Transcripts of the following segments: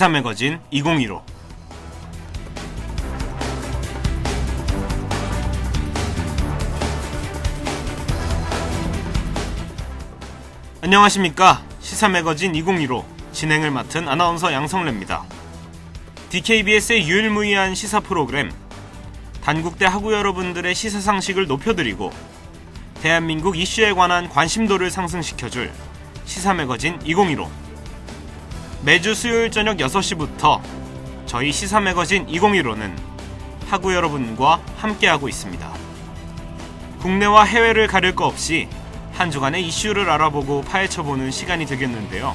시사 매거진 2015 안녕하십니까. 시사 매거진 2015 진행을 맡은 아나운서 양성래입니다. DKBS의 유일무이한 시사 프로그램 단국대 학우 여러분들의 시사 상식을 높여드리고 대한민국 이슈에 관한 관심도를 상승시켜줄 시사 매거진 2015 매주 수요일 저녁 6시부터 저희 시사 매거진 2015는 학우 여러분과 함께하고 있습니다. 국내와 해외를 가릴 거 없이 한 주간의 이슈를 알아보고 파헤쳐보는 시간이 되겠는데요.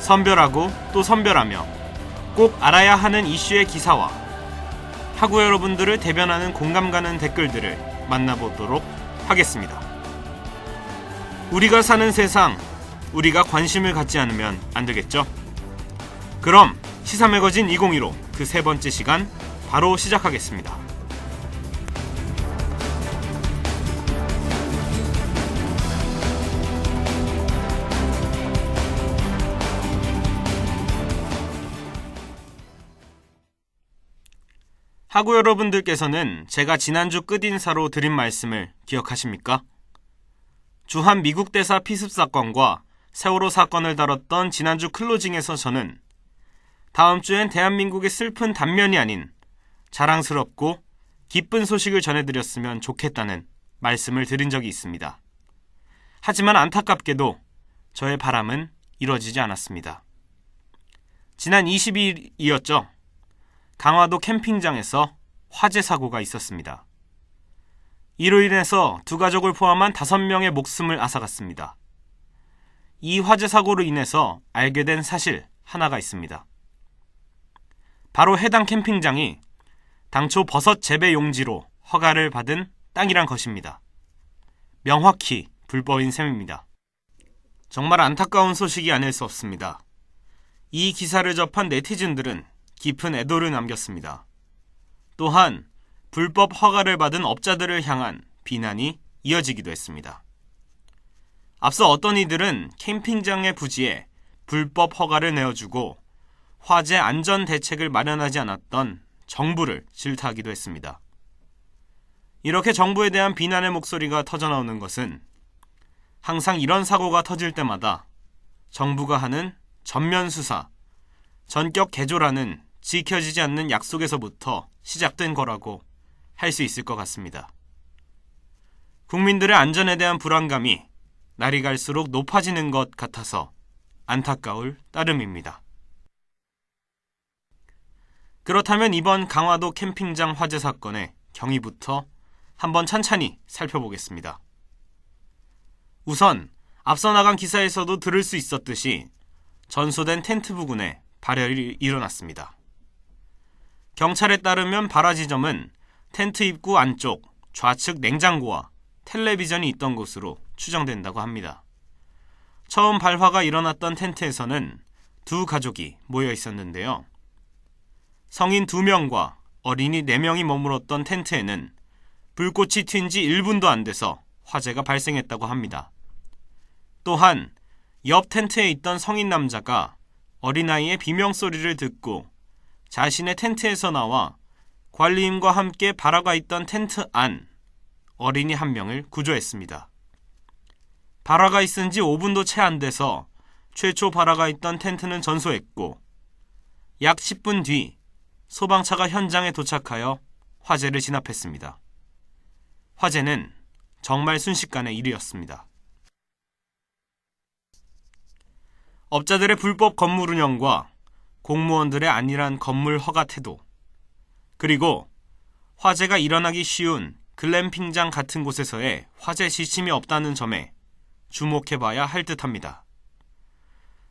선별하고 또 선별하며 꼭 알아야 하는 이슈의 기사와 학우 여러분들을 대변하는 공감 가는 댓글들을 만나보도록 하겠습니다. 우리가 사는 세상, 우리가 관심을 갖지 않으면 안 되겠죠? 그럼 시사 매거진 2015 그 세 번째 시간 바로 시작하겠습니다. 하고 여러분들께서는 제가 지난주 끝인사로 드린 말씀을 기억하십니까? 주한 미국 대사 피습 사건과 세월호 사건을 다뤘던 지난주 클로징에서 저는 다음 주엔 대한민국의 슬픈 단면이 아닌 자랑스럽고 기쁜 소식을 전해드렸으면 좋겠다는 말씀을 드린 적이 있습니다. 하지만 안타깝게도 저의 바람은 이뤄지지 않았습니다. 지난 20일이었죠. 강화도 캠핑장에서 화재 사고가 있었습니다. 이로 인해서 두 가족을 포함한 다섯 명의 목숨을 앗아갔습니다. 이 화재 사고로 인해서 알게 된 사실 하나가 있습니다. 바로 해당 캠핑장이 당초 버섯 재배 용지로 허가를 받은 땅이란 것입니다. 명확히 불법인 셈입니다. 정말 안타까운 소식이 아닐 수 없습니다. 이 기사를 접한 네티즌들은 깊은 애도를 남겼습니다. 또한 불법 허가를 받은 업자들을 향한 비난이 이어지기도 했습니다. 앞서 어떤 이들은 캠핑장의 부지에 불법 허가를 내어주고 화재 안전 대책을 마련하지 않았던 정부를 질타하기도 했습니다. 이렇게 정부에 대한 비난의 목소리가 터져나오는 것은 항상 이런 사고가 터질 때마다 정부가 하는 전면 수사, 전격 개조라는 지켜지지 않는 약속에서부터 시작된 거라고 할 수 있을 것 같습니다. 국민들의 안전에 대한 불안감이 날이 갈수록 높아지는 것 같아서 안타까울 따름입니다. 그렇다면 이번 강화도 캠핑장 화재 사건의 경위부터 한번 천천히 살펴보겠습니다. 우선 앞서 나간 기사에서도 들을 수 있었듯이 전소된 텐트 부근에 발열이 일어났습니다. 경찰에 따르면 발화 지점은 텐트 입구 안쪽 좌측 냉장고와 텔레비전이 있던 곳으로 추정된다고 합니다. 처음 발화가 일어났던 텐트에서는 두 가족이 모여 있었는데요. 성인 2명과 어린이 4명이 머물었던 텐트에는 불꽃이 튄 지 1분도 안 돼서 화재가 발생했다고 합니다. 또한 옆 텐트에 있던 성인 남자가 어린아이의 비명소리를 듣고 자신의 텐트에서 나와 관리인과 함께 발화가 있던 텐트 안 어린이 한 명을 구조했습니다. 발화가 있은 지 5분도 채 안 돼서 최초 발화가 있던 텐트는 전소했고 약 10분 뒤 소방차가 현장에 도착하여 화재를 진압했습니다. 화재는 정말 순식간의 일이었습니다. 업자들의 불법 건물 운영과 공무원들의 안일한 건물 허가 태도, 그리고 화재가 일어나기 쉬운 글램핑장 같은 곳에서의 화재 시침이 없다는 점에 주목해봐야 할 듯합니다.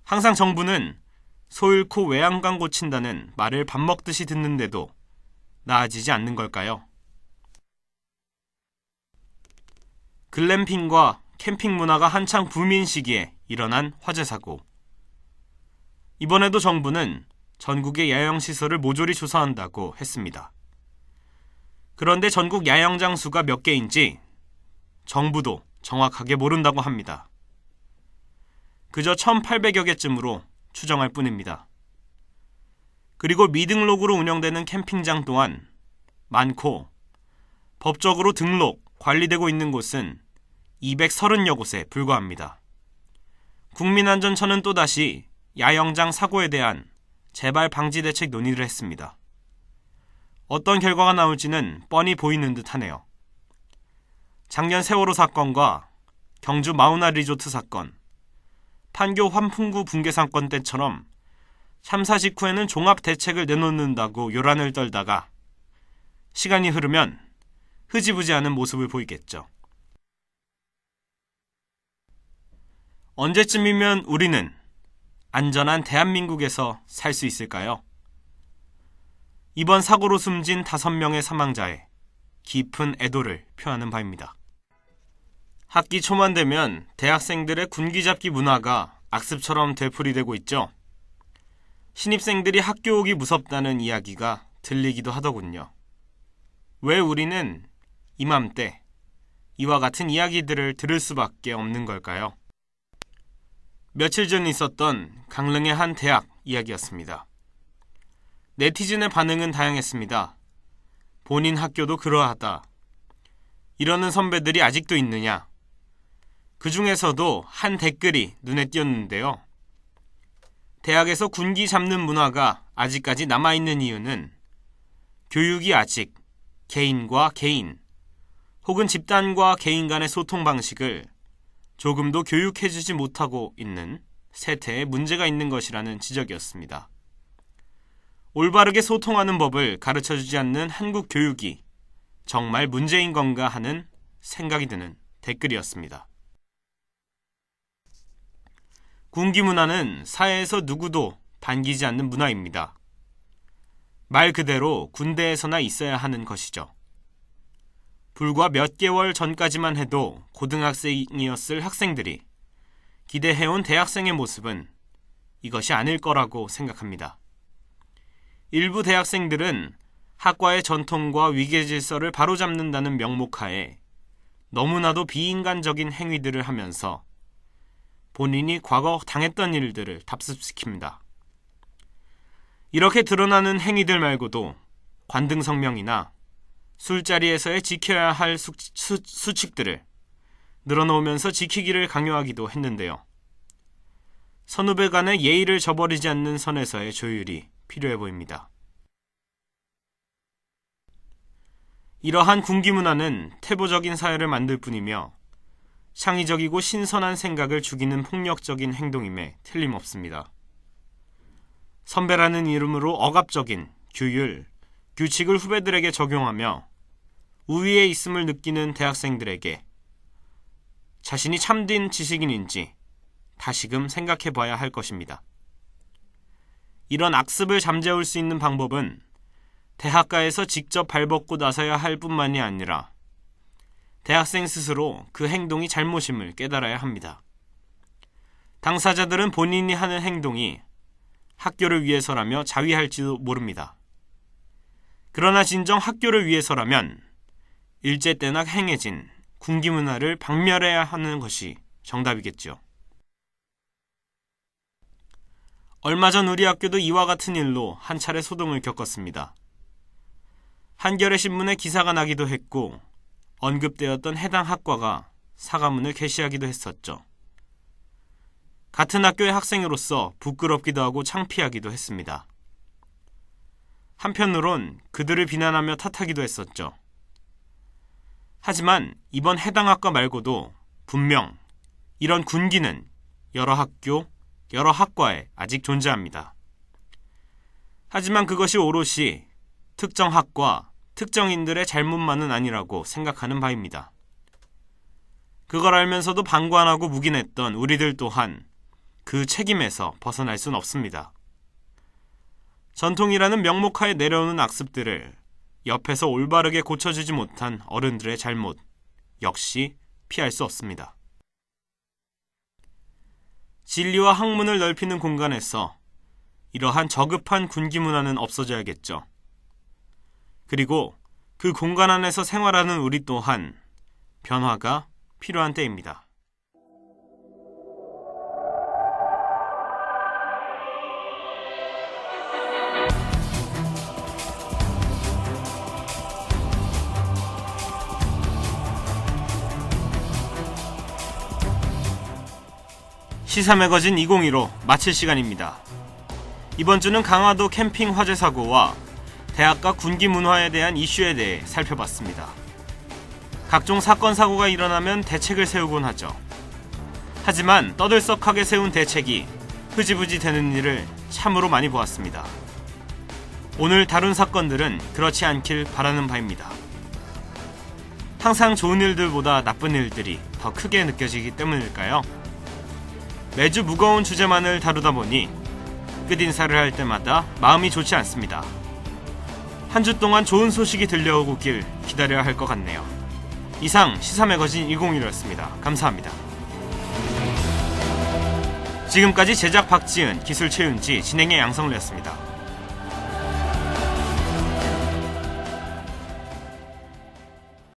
항상 정부는 소 잃고 외양간 고친다는 말을 밥 먹듯이 듣는데도 나아지지 않는 걸까요? 글램핑과 캠핑 문화가 한창 붐인 시기에 일어난 화재 사고. 이번에도 정부는 전국의 야영시설을 모조리 조사한다고 했습니다. 그런데 전국 야영장 수가 몇 개인지 정부도 정확하게 모른다고 합니다. 그저 1800여 개쯤으로 추정할 뿐입니다. 그리고 미등록으로 운영되는 캠핑장 또한 많고 법적으로 등록, 관리되고 있는 곳은 230여 곳에 불과합니다. 국민안전처는 또다시 야영장 사고에 대한 재발 방지 대책 논의를 했습니다. 어떤 결과가 나올지는 뻔히 보이는 듯 하네요. 작년 세월호 사건과 경주 마우나 리조트 사건, 판교 환풍구 붕괴 사건 때처럼 참사 직후에는 종합 대책을 내놓는다고 요란을 떨다가 시간이 흐르면 흐지부지하는 모습을 보이겠죠. 언제쯤이면 우리는 안전한 대한민국에서 살 수 있을까요? 이번 사고로 숨진 다섯 명의 사망자의 깊은 애도를 표하는 바입니다. 학기 초만 되면 대학생들의 군기잡기 문화가 악습처럼 되풀이되고 있죠. 신입생들이 학교 오기 무섭다는 이야기가 들리기도 하더군요. 왜 우리는 이맘때 이와 같은 이야기들을 들을 수밖에 없는 걸까요? 며칠 전 있었던 강릉의 한 대학 이야기였습니다. 네티즌의 반응은 다양했습니다. 본인 학교도 그러하다. 이러는 선배들이 아직도 있느냐? 그 중에서도 한 댓글이 눈에 띄었는데요. 대학에서 군기 잡는 문화가 아직까지 남아있는 이유는 교육이 아직 개인과 개인 혹은 집단과 개인 간의 소통 방식을 조금도 교육해주지 못하고 있는 세태에 문제가 있는 것이라는 지적이었습니다. 올바르게 소통하는 법을 가르쳐 주지 않는 한국 교육이 정말 문제인 건가 하는 생각이 드는 댓글이었습니다. 군기 문화는 사회에서 누구도 반기지 않는 문화입니다. 말 그대로 군대에서나 있어야 하는 것이죠. 불과 몇 개월 전까지만 해도 고등학생이었을 학생들이 기대해온 대학생의 모습은 이것이 아닐 거라고 생각합니다. 일부 대학생들은 학과의 전통과 위계 질서를 바로잡는다는 명목하에 너무나도 비인간적인 행위들을 하면서 본인이 과거 당했던 일들을 답습시킵니다. 이렇게 드러나는 행위들 말고도 관등 성명이나 술자리에서의 지켜야 할 수, 수, 수칙들을 늘어놓으면서 지키기를 강요하기도 했는데요. 선후배 간의 예의를 저버리지 않는 선에서의 조율이 필요해 보입니다. 이러한 군기 문화는 태보적인 사회를 만들 뿐이며 창의적이고 신선한 생각을 죽이는 폭력적인 행동임에 틀림없습니다. 선배라는 이름으로 억압적인 규율, 규칙을 후배들에게 적용하며 우위에 있음을 느끼는 대학생들에게 자신이 참된 지식인인지 다시금 생각해 봐야 할 것입니다. 이런 악습을 잠재울 수 있는 방법은 대학가에서 직접 발벗고 나서야 할 뿐만이 아니라 대학생 스스로 그 행동이 잘못임을 깨달아야 합니다. 당사자들은 본인이 하는 행동이 학교를 위해서라며 자위할지도 모릅니다. 그러나 진정 학교를 위해서라면 일제 때나 행해진 군기 문화를 박멸해야 하는 것이 정답이겠죠. 얼마 전 우리 학교도 이와 같은 일로 한 차례 소동을 겪었습니다. 한겨레 신문에 기사가 나기도 했고 언급되었던 해당 학과가 사과문을 게시하기도 했었죠. 같은 학교의 학생으로서 부끄럽기도 하고 창피하기도 했습니다. 한편으론 그들을 비난하며 탓하기도 했었죠. 하지만 이번 해당 학과 말고도 분명 이런 군기는 여러 학교, 여러 학과에 아직 존재합니다. 하지만 그것이 오롯이 특정 학과, 특정인들의 잘못만은 아니라고 생각하는 바입니다. 그걸 알면서도 방관하고 묵인했던 우리들 또한 그 책임에서 벗어날 순 없습니다. 전통이라는 명목하에 내려오는 악습들을 옆에서 올바르게 고쳐주지 못한 어른들의 잘못 역시 피할 수 없습니다. 진리와 학문을 넓히는 공간에서 이러한 저급한 군기 문화는 없어져야겠죠. 그리고 그 공간 안에서 생활하는 우리 또한 변화가 필요한 때입니다. 시사 매거진 2015 마칠 시간입니다. 이번 주는 강화도 캠핑 화재 사고와 대학가 군기 문화에 대한 이슈에 대해 살펴봤습니다. 각종 사건 사고가 일어나면 대책을 세우곤 하죠. 하지만 떠들썩하게 세운 대책이 흐지부지 되는 일을 참으로 많이 보았습니다. 오늘 다룬 사건들은 그렇지 않길 바라는 바입니다. 항상 좋은 일들보다 나쁜 일들이 더 크게 느껴지기 때문일까요? 매주 무거운 주제만을 다루다 보니 끝인사를 할 때마다 마음이 좋지 않습니다. 한 주 동안 좋은 소식이 들려오길 기다려야 할 것 같네요. 이상 시사 매거진 2015였습니다. 감사합니다. 지금까지 제작 박지은, 기술 최윤지, 진행의 양성래였습니다.